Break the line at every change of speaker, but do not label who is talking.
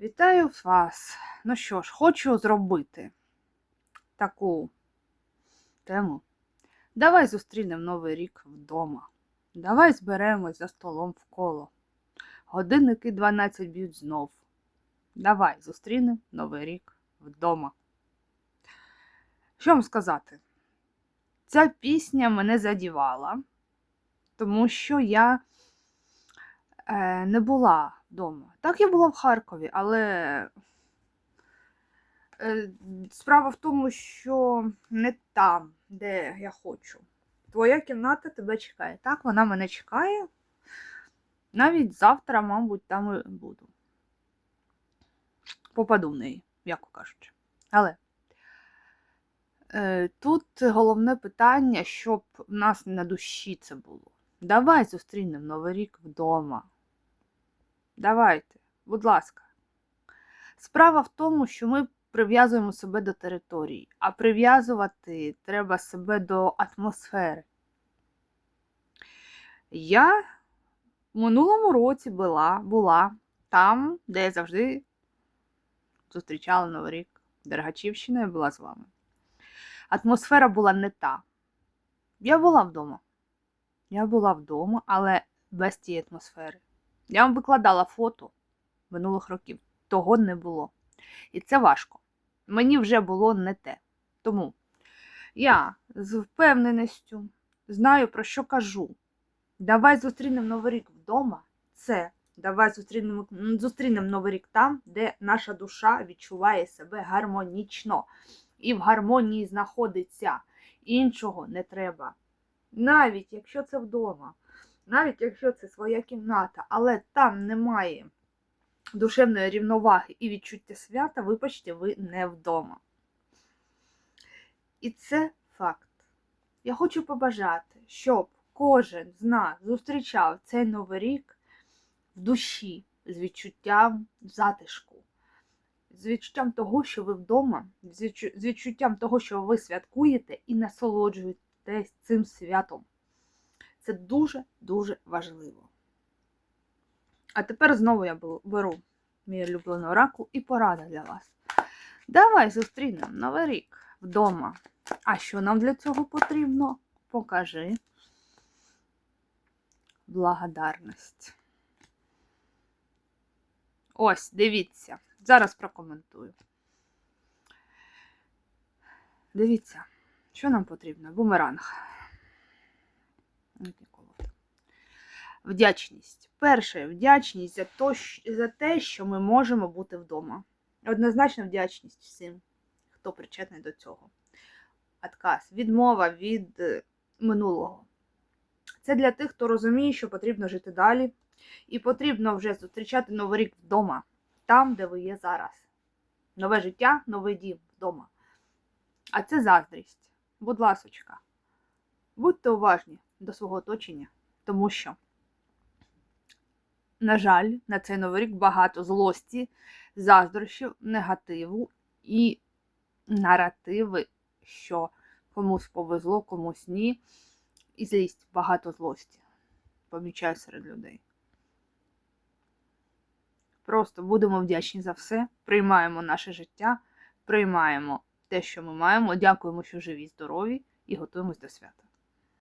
Вітаю вас! Ну що ж, хочу зробити таку тему. Давай зустрінемо Новий рік вдома. Давай зберемось за столом в коло. Годинники 12 б'ють знов. Давай зустрінемо Новий рік вдома. Що вам сказати? Ця пісня мене задівала, тому що я е, не була вдома. Так, я була в Харкові, але е, справа в тому, що не там, де я хочу. Твоя кімната тебе чекає. Так, вона мене чекає. Навіть завтра, мабуть, там і буду. Попаду в неї, м'яко кажучи. Але е, тут головне питання, щоб в нас на душі це було. Давай зустрінемо Новий рік вдома. Давайте, будь ласка. Справа в тому, що ми прив'язуємо себе до території, а прив'язувати треба себе до атмосфери. Я в минулому році була, була там, де я завжди зустрічала Новий рік. Дергачівщина я була з вами. Атмосфера була не та. Я була вдома. Я була вдома, але без тієї атмосфери. Я вам викладала фото минулих років. Того не було. І це важко. Мені вже було не те. Тому я з впевненістю знаю, про що кажу. Давай зустрінемо Новий рік вдома. Це давай зустрінемо, зустрінемо Новий рік там, де наша душа відчуває себе гармонічно і в гармонії знаходиться. Іншого не треба. Навіть якщо це вдома навіть якщо це своя кімната, але там немає душевної рівноваги і відчуття свята, вибачте, ви не вдома. І це факт. Я хочу побажати, щоб кожен з нас зустрічав цей новий рік в душі з відчуттям затишку, з відчуттям того, що ви вдома, з відчуттям того, що ви святкуєте і насолоджуєтесь цим святом. Це дуже-дуже важливо. А тепер знову я беру мій улюблений оракул і порада для вас. Давай зустрінемо Новий рік вдома. А що нам для цього потрібно? Покажи благодарність. Ось, дивіться. Зараз прокоментую. Дивіться, що нам потрібно? Бумеранг. Вдячність. Перше, вдячність за, то, за те, що ми можемо бути вдома. Однозначно вдячність всім, хто причетний до цього. Отказ, відмова від е, минулого. Це для тих, хто розуміє, що потрібно жити далі, і потрібно вже зустрічати новий рік вдома, там, де ви є зараз. Нове життя, новий дім вдома. А це заздрість. Будь ласочка, будьте уважні до свого оточення, тому що, на жаль, на цей новий рік багато злості, заздрощів, негативу і наративи, що комусь повезло, комусь ні. І злість, багато злості. Помічаю серед людей. Просто будемо вдячні за все, приймаємо наше життя, приймаємо те, що ми маємо, дякуємо, що живі, здорові, і готуємось до свята.